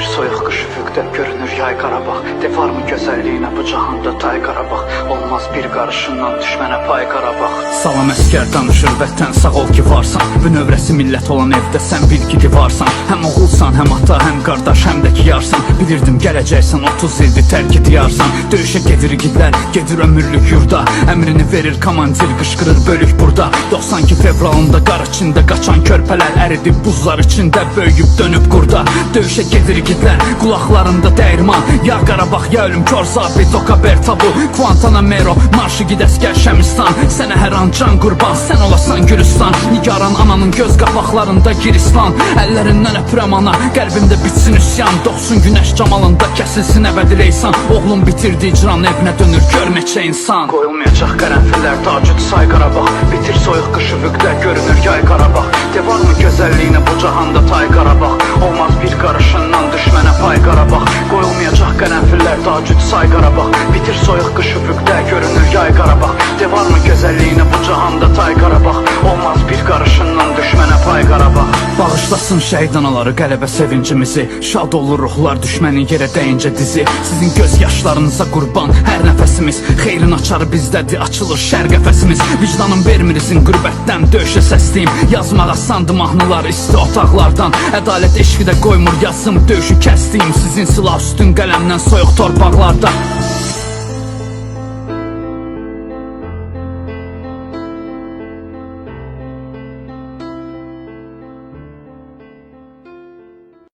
Bitir soyuq qış üfüqdə görünür yay Qarabağ. De var mı gözəlliyinə bu cahanda tay Qarabağ. Olmaz bir qarışından düşmənə pay Qarabağ. Salam əskər danışır vətən sağ ol ki varsan. Bu növrəsi millət olan evdə sən bil ki divarsan. Həm oğulsan, həm ata, həm qardaş, həm də ki yarsan Bilirdim gələcəksən 30 ildir tərk ediyarsan. Döyüşə gedir igidlər, gedir ömürlük yurda. Əmrini verir komandir, qışqırır bölük burada 92 fevralında qar içində qaçan körpələr Əridib buzlar içində böyüyüb dönüb qurda. Döyüşə gedir igidlər, qulaqlarında dəyirman Ya Qarabağ, ya ölüm kör zabit, oka tabu. Guantanamero, marşı gidəs gəl Şəmistan Sənə hər an can qurban, sən olasan Gülüstan Nigaran ananın göz qapaqlarında giristan. Əllərindən öpürəm ana, qəlbimdə bitsin üsyan Doğsun günəş camalında kəsilsin əbədi leysan Oğlum bitirdi icran evinə dönür gör neçə insan. Qoyulmayacaq qərənfillər tacüd say Qarabağ Bitir soyuq qış üfüqdə görünür yay Qarabağ De var bu cahanda tay Qarabağ Qoyulmayacaq qərənfillər tacüd say Qarabağ Bitir soyuq qış üfüqdə görünür yay Qarabağ De var mı gözəlliyinə Bağışlasın şəhid anaları qələbə sevincimizi. Şad olur ruhlar düşmənin yerə dəyincə dizi. Sizin göz yaşlarınıza qurban hər nəfəsimiz. Xeyrin açarı bizdədir açılır şər qəfəsimiz. Vicdanım vermir izin qürbətdən döyüşə səsliyim. Yazmağa sandı mahnılar isti otaqlardan. Ədalət eşqi də qoymur yazım döyüşü kəsdiyim Sizin silah üstün qələmdən soyuq torpaqlarda